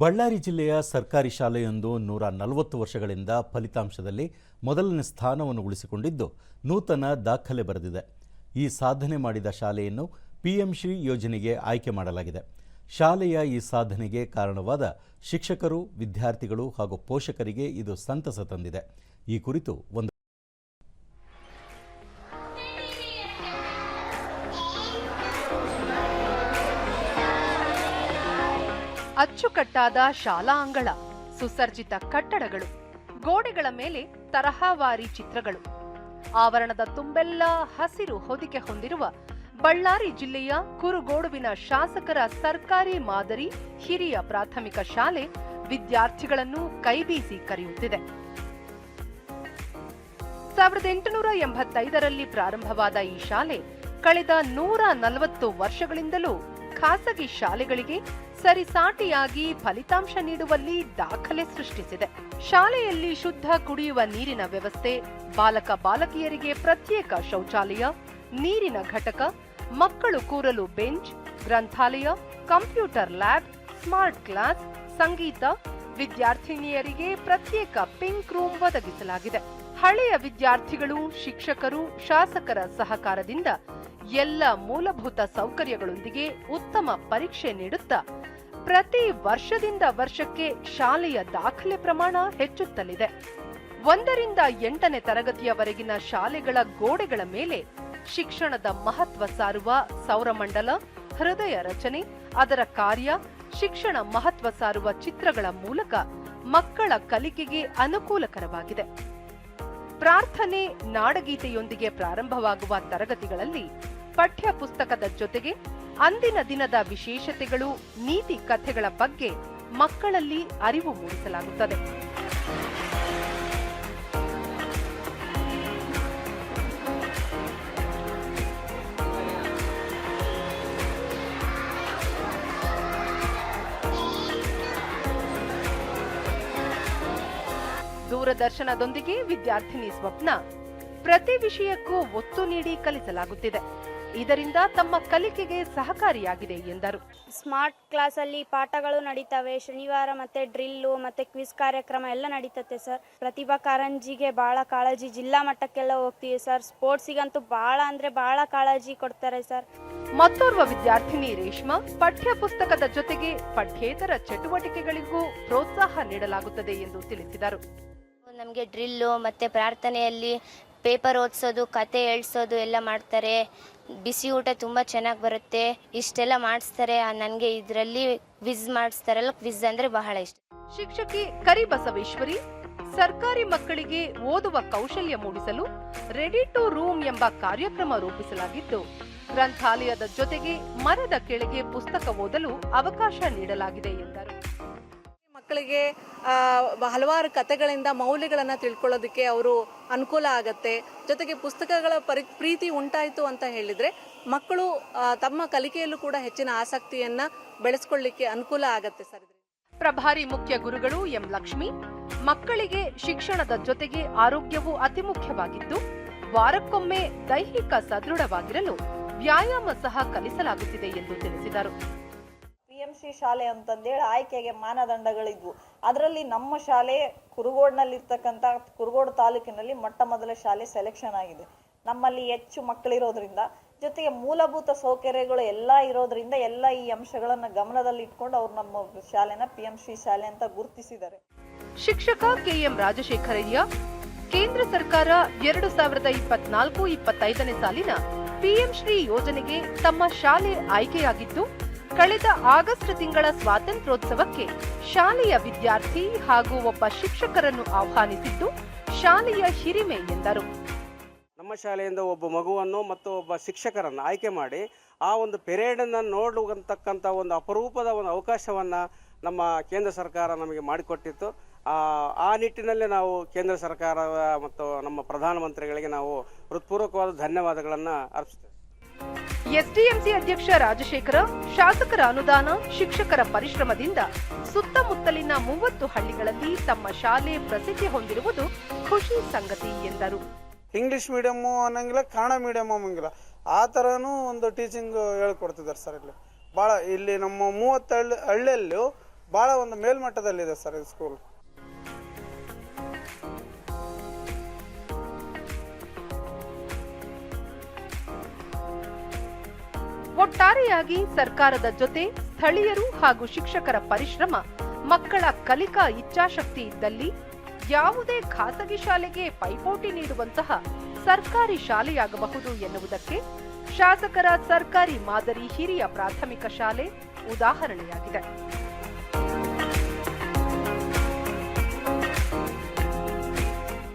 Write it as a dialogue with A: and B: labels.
A: ಬಳ್ಳಾರಿ ಜಿಲ್ಲೆಯ ಸರ್ಕಾರಿ ಶಾಲೆಯೊಂದು ನೂರ ನಲವತ್ತು ವರ್ಷಗಳಿಂದ ಫಲಿತಾಂಶದಲ್ಲಿ ಮೊದಲನೇ ಸ್ಥಾನವನ್ನು ಉಳಿಸಿಕೊಂಡಿದ್ದು ನೂತನ ದಾಖಲೆ ಬರೆದಿದೆ. ಈ ಸಾಧನೆ ಮಾಡಿದ ಶಾಲೆಯನ್ನು ಪಿಎಂ ಶ್ರೀ ಯೋಜನೆಗೆ ಆಯ್ಕೆ ಮಾಡಲಾಗಿದೆ. ಶಾಲೆಯ ಈ ಸಾಧನೆಗೆ ಕಾರಣವಾದ ಶಿಕ್ಷಕರು, ವಿದ್ಯಾರ್ಥಿಗಳು ಹಾಗೂ ಪೋಷಕರಿಗೆ ಇದು ಸಂತಸ ತಂದಿದೆ. ಈ ಕುರಿತು ಒಂದು
B: ಅಚ್ಚುಕಟ್ಟಾದ ಶಾಲಾ ಅಂಗಳ, ಸುಸರ್ಜಿತ ಕಟ್ಟಡಗಳು, ಗೋಡೆಗಳ ಮೇಲೆ ತರಹವಾರಿ ಚಿತ್ರಗಳು. ಆವರಣದ ತುಂಬೆಲ್ಲ ಹಸಿರು ಹೊದಿಕೆ ಹೊಂದಿರುವ ಬಳ್ಳಾರಿ ಜಿಲ್ಲೆಯ ಕುರುಗೋಡುವಿನ ಶಾಸಕರ ಸರ್ಕಾರಿ ಮಾದರಿ ಹಿರಿಯ ಪ್ರಾಥಮಿಕ ಶಾಲೆ ವಿದ್ಯಾರ್ಥಿಗಳನ್ನು ಕೈಬೀಸಿ ಕರೆಯುತ್ತಿದೆ. ಸಾವಿರದ ಎಂಟುನೂರ ಎಂಬತ್ತೈದರಲ್ಲಿ ಪ್ರಾರಂಭವಾದ ಈ ಶಾಲೆ, ಕಳೆದ ನೂರ ನಲವತ್ತು ವರ್ಷಗಳಿಂದಲೂ ಖಾಸಗಿ ಶಾಲೆಗಳಿಗೆ ಸರಿಸಾಟಿಯಾಗಿ ಫಲಿತಾಂಶ ನೀಡುವಲ್ಲಿ ದಾಖಲೆ ಸೃಷ್ಟಿಸಿದೆ. ಶಾಲೆಯಲ್ಲಿ ಶುದ್ಧ ಕುಡಿಯುವ ನೀರಿನ ವ್ಯವಸ್ಥೆ, ಬಾಲಕ ಬಾಲಕಿಯರಿಗೆ ಪ್ರತ್ಯೇಕ ಶೌಚಾಲಯ, ನೀರಿನ ಘಟಕ, ಮಕ್ಕಳು ಕೂರಲು ಬೆಂಚ್, ಗ್ರಂಥಾಲಯ, ಕಂಪ್ಯೂಟರ್ ಲ್ಯಾಬ್, ಸ್ಮಾರ್ಟ್ ಕ್ಲಾಸ್, ಸಂಗೀತ, ವಿದ್ಯಾರ್ಥಿನಿಯರಿಗೆ ಪ್ರತ್ಯೇಕ ಪಿಂಕ್ ರೂಮ್ ಒದಗಿಸಲಾಗಿದೆ. ಹಳೆಯ ವಿದ್ಯಾರ್ಥಿಗಳು, ಶಿಕ್ಷಕರು, ಶಾಸಕರ ಸಹಕಾರದಿಂದ ಎಲ್ಲ ಮೂಲಭೂತ ಸೌಕರ್ಯಗಳೊಂದಿಗೆ ಉತ್ತಮ ಪರೀಕ್ಷೆ ನೀಡುತ್ತಾ ಪ್ರತಿ ವರ್ಷದಿಂದ ವರ್ಷಕ್ಕೆ ಶಾಲೆಯ ದಾಖಲೆ ಪ್ರಮಾಣ ಹೆಚ್ಚುತ್ತಲಿದೆ. ಒಂದರಿಂದ ಎಂಟನೇ ತರಗತಿಯವರೆಗಿನ ಶಾಲೆಗಳ ಗೋಡೆಗಳ ಮೇಲೆ ಶಿಕ್ಷಣದ ಮಹತ್ವ ಸಾರುವ ಸೌರಮಂಡಲ, ಹೃದಯ ರಚನೆ, ಅದರ ಕಾರ್ಯ, ಶಿಕ್ಷಣ ಮಹತ್ವ ಸಾರುವ ಚಿತ್ರಗಳ ಮೂಲಕ ಮಕ್ಕಳ ಕಲಿಕೆಗೆ ಅನುಕೂಲಕರವಾಗಿದೆ. ಪ್ರಾರ್ಥನೆ, ನಾಡಗೀತೆಯೊಂದಿಗೆ ಪ್ರಾರಂಭವಾಗುವ ತರಗತಿಗಳಲ್ಲಿ ಪಠ್ಯ ಪುಸ್ತಕದ ಜೊತೆಗೆ ಅಂದಿನ ದಿನದ ವಿಶೇಷತೆಗಳು, ನೀತಿ ಕಥೆಗಳ ಬಗ್ಗೆ ಮಕ್ಕಳಲ್ಲಿ ಅರಿವು ಮೂಡಿಸಲಾಗುತ್ತದೆ. ದೂರದರ್ಶನದೊಂದಿಗೆ ವಿದ್ಯಾರ್ಥಿನಿ ಸ್ವಪ್ನ. ಪ್ರತಿ ವಿಷಯಕ್ಕೂ ಒತ್ತು ನೀಡಿ ಕಲಿಸಲಾಗುತ್ತಿದೆ. ಇದರಿಂದ ತಮ್ಮ ಕಲಿಕೆಗೆ ಸಹಕಾರಿಯಾಗಿದೆ ಎಂದರು.
C: ಸ್ಮಾರ್ಟ್ ಕ್ಲಾಸಲ್ಲಿ ಪಾಠಗಳು ನಡೀತವೆ. ಶನಿವಾರ ಮತ್ತೆ ಡ್ರಿಲ್ಲು ಮತ್ತೆ ಕ್ವಿಸ್ ಕಾರ್ಯಕ್ರಮ ಎಲ್ಲ ನಡೀತತೆ ಸರ್. ಪ್ರತಿಭಾ ಕಾರಂಜಿಗೆ ಬಹಳ ಕಾಳಜಿ. ಜಿಲ್ಲಾ ಮಟ್ಟಕ್ಕೆಲ್ಲ ಹೋಗ್ತೀವಿ ಸರ್. ಸ್ಪೋರ್ಟ್ಸಿಗಂತೂ ಬಹಳ ಅಂದ್ರೆ ಬಹಳ ಕಾಳಜಿ ಕೊಡ್ತಾರೆ ಸರ್.
B: ಮತ್ತೋರ್ವ ವಿದ್ಯಾರ್ಥಿನಿ ರೇಷ್ಮಾ ಪಠ್ಯ ಪುಸ್ತಕದ ಜೊತೆಗೆ ಪಠ್ಯೇತರ ಚಟುವಟಿಕೆಗಳಿಗೂ ಪ್ರೋತ್ಸಾಹ ನೀಡಲಾಗುತ್ತದೆ ಎಂದು ತಿಳಿಸಿದರು.
D: ನಮಗೆ ಡ್ರಿಲ್ಲು ಮತ್ತು ಪ್ರಾರ್ಥನೆಯಲ್ಲಿ ಪೇಪರ್ ಓದಿಸೋದು, ಕತೆ ಹೇಳ್ಸೋದು ಎಲ್ಲ ಮಾಡ್ತಾರೆ. ಬಿಸಿ ಊಟ ತುಂಬ ಚೆನ್ನಾಗಿ ಬರುತ್ತೆ. ಇಷ್ಟೆಲ್ಲ ಮಾಡಿಸ್ತಾರೆ. ನನಗೆ ಇದರಲ್ಲಿ ಕ್ವಿಜ್ ಮಾಡಿಸ್ತಾರಲ್ಲ ಕ್ವಿಜ್ ಅಂದರೆ ಬಹಳ ಇಷ್ಟ.
B: ಶಿಕ್ಷಕಿ ಕರಿಬಸವೇಶ್ವರಿ, ಸರ್ಕಾರಿ ಮಕ್ಕಳಿಗೆ ಓದುವ ಕೌಶಲ್ಯ ಮೂಡಿಸಲು ರೆಡಿ ಟು ರೂಮ್ ಎಂಬ ಕಾರ್ಯಕ್ರಮ ರೂಪಿಸಲಾಗಿದ್ದು ಗ್ರಂಥಾಲಯದ ಜೊತೆಗೆ ಮರದ ಕೆಳಗೆ ಪುಸ್ತಕ ಓದಲು ಅವಕಾಶ ನೀಡಲಾಗಿದೆ ಎಂದರು.
E: ಮಕ್ಕಳಿಗೆ ಹಲವಾರು ಕಥೆಗಳಿಂದ ಮೌಲ್ಯಗಳನ್ನು ತಿಳ್ಕೊಳ್ಳೋದಕ್ಕೆ ಅವರು ಅನುಕೂಲ ಆಗತ್ತೆ. ಜೊತೆಗೆ ಪುಸ್ತಕಗಳ ಪರಿ, ಪ್ರೀತಿ ಉಂಟಾಯಿತು ಅಂತ ಹೇಳಿದರೆ, ಮಕ್ಕಳು ತಮ್ಮ ಕಲಿಕೆಯಲ್ಲೂ ಕೂಡ ಹೆಚ್ಚಿನ ಆಸಕ್ತಿಯನ್ನು ಬೆಳೆಸ್ಕೊಳ್ಳಿಕ್ಕೆ ಅನುಕೂಲ ಆಗತ್ತೆ ಸರ್.
B: ಪ್ರಭಾರಿ ಮುಖ್ಯ ಗುರುಗಳು ಎಂ ಲಕ್ಷ್ಮಿ, ಮಕ್ಕಳಿಗೆ ಶಿಕ್ಷಣದ ಜೊತೆಗೆ ಆರೋಗ್ಯವು ಅತಿ ಮುಖ್ಯವಾಗಿದ್ದು, ವಾರಕ್ಕೊಮ್ಮೆ ದೈಹಿಕ ಸದೃಢವಾಗಿರಲು ವ್ಯಾಯಾಮ ಸಹ ಕಲಿಸಲಾಗುತ್ತಿದೆ ಎಂದು ತಿಳಿಸಿದರು.
F: ಸಿ ಶಾಲೆ ಅಂತಂದೇಳಿ ಆಯ್ಕೆಗೆ ಮಾನದಂಡಗಳಿದ್ವು. ಅದರಲ್ಲಿ ನಮ್ಮ ಶಾಲೆ ಕುರುಗೋಡ್ನಲ್ಲಿರ್ತಕ್ಕಂಥ ಕುರುಗೋಡು ತಾಲೂಕಿನಲ್ಲಿ ಮೊಟ್ಟ ಮೊದಲ ಶಾಲೆ ಸೆಲೆಕ್ಷನ್ ಆಗಿದೆ. ನಮ್ಮಲ್ಲಿ ಹೆಚ್ಚು ಮಕ್ಕಳಿರೋದ್ರಿಂದ, ಜೊತೆಗೆ ಮೂಲಭೂತ ಸೌಕರ್ಯಗಳು ಎಲ್ಲ ಇರೋದ್ರಿಂದ ಎಲ್ಲ ಈ ಅಂಶಗಳನ್ನು ಗಮನದಲ್ಲಿ ಇಟ್ಕೊಂಡು ಅವ್ರು ನಮ್ಮ ಶಾಲೆನ ಪಿ ಎಂ ಸಿ ಶಾಲೆ ಅಂತ ಗುರುತಿಸಿದ್ದಾರೆ.
B: ಶಿಕ್ಷಕ ಕೆಎಂ ರಾಜಶೇಖರಯ್ಯ ಕೇಂದ್ರ ಸರ್ಕಾರ ಎರಡು ಸಾವಿರದ ಇಪ್ಪತ್ನಾಲ್ಕು, ಇಪ್ಪತ್ತೈದನೇ ಸಾಲಿನ ಪಿಎಂ ಶ್ರೀ ಯೋಜನೆಗೆ ತಮ್ಮ ಶಾಲೆ ಆಯ್ಕೆಯಾಗಿದ್ದು ಕಳೆದ ಆಗಸ್ಟ್ ತಿಂಗಳ ಸ್ವಾತಂತ್ರ್ಯೋತ್ಸವಕ್ಕೆ ಶಾಲೆಯ ವಿದ್ಯಾರ್ಥಿ ಹಾಗೂ ಒಬ್ಬ ಶಿಕ್ಷಕರನ್ನು ಆಹ್ವಾನಿಸಿದ್ದು ಶಾಲೆಯ ಹಿರಿಮೆ ಎಂದರು.
G: ನಮ್ಮ ಶಾಲೆಯಿಂದ ಒಬ್ಬ ಮಗುವನ್ನು ಮತ್ತು ಒಬ್ಬ ಶಿಕ್ಷಕರನ್ನು ಆಯ್ಕೆ ಮಾಡಿ ಆ ಒಂದು ಪೆರೇಡನ್ನು ನೋಡುವಂತಕ್ಕಂಥ ಒಂದು ಅಪರೂಪದ ಒಂದು ಅವಕಾಶವನ್ನು ನಮ್ಮ ಕೇಂದ್ರ ಸರ್ಕಾರ ನಮಗೆ ಮಾಡಿಕೊಟ್ಟಿತ್ತು. ಆ ಆ ನಿಟ್ಟಿನಲ್ಲಿ ನಾವು ಕೇಂದ್ರ ಸರ್ಕಾರ ಮತ್ತು ನಮ್ಮ ಪ್ರಧಾನಮಂತ್ರಿಗಳಿಗೆ ನಾವು ಹೃತ್ಪೂರ್ವಕವಾದ ಧನ್ಯವಾದಗಳನ್ನು ಅರ್ಪಿಸ್ತೇವೆ
B: ಎಸ್ಡಿಎಂಸಿ ಅಧ್ಯಕ್ಷ ರಾಜಶೇಖರ, ಶಾಸಕರ ಅನುದಾನ, ಶಿಕ್ಷಕರ ಪರಿಶ್ರಮದಿಂದ ಸುತ್ತಮುತ್ತಲಿನ ಮೂವತ್ತು ಹಳ್ಳಿಗಳಲ್ಲಿ ತಮ್ಮ ಶಾಲೆ ಪ್ರಸಿದ್ಧಿ ಹೊಂದಿರುವುದು ಖುಷಿ ಸಂಗತಿ ಎಂದರು.
H: ಇಂಗ್ಲಿಷ್ ಮೀಡಿಯಮ್ಮು ಅನ್ನಂಗಿಲ್ಲ, ಕನ್ನಡ ಮೀಡಿಯಮ್ ಅನ್ನಂಗಿಲ್ಲ. ಆ ಥರನೂ ಒಂದು ಟೀಚಿಂಗ್ ಹೇಳ್ಕೊಡ್ತಿದ್ದಾರೆ ಸರ್ ಇಲ್ಲಿ. ಭಾಳ ಇಲ್ಲಿ ನಮ್ಮ ಮೂವತ್ತು ಹಳ್ಳಿ, ಹಳ್ಳಿಯಲ್ಲೂ ಭಾಳ ಒಂದು ಮೇಲ್ಮಟ್ಟದಲ್ಲಿದೆ ಸರ್ ಈ ಸ್ಕೂಲ್
B: ಒಟ್ಟಾರೆಯಾಗಿ ಸರ್ಕಾರದ ಜೊತೆ ಸ್ಥಳೀಯರು ಹಾಗೂ ಶಿಕ್ಷಕರ ಪರಿಶ್ರಮ, ಮಕ್ಕಳ ಕಲಿಕಾ ಇಚ್ಛಾಶಕ್ತಿ ಇದ್ದಲ್ಲಿ ಯಾವುದೇ ಖಾಸಗಿ ಶಾಲೆಗೆ ಪೈಪೋಟಿ ನೀಡುವಂತಹ ಸರ್ಕಾರಿ ಶಾಲೆಯಾಗಬಹುದು ಎನ್ನುವುದಕ್ಕೆ ಶಾಸಕರ ಸರ್ಕಾರಿ ಮಾದರಿ ಹಿರಿಯ ಪ್ರಾಥಮಿಕ ಶಾಲೆ ಉದಾಹರಣೆಯಾಗಿದೆ.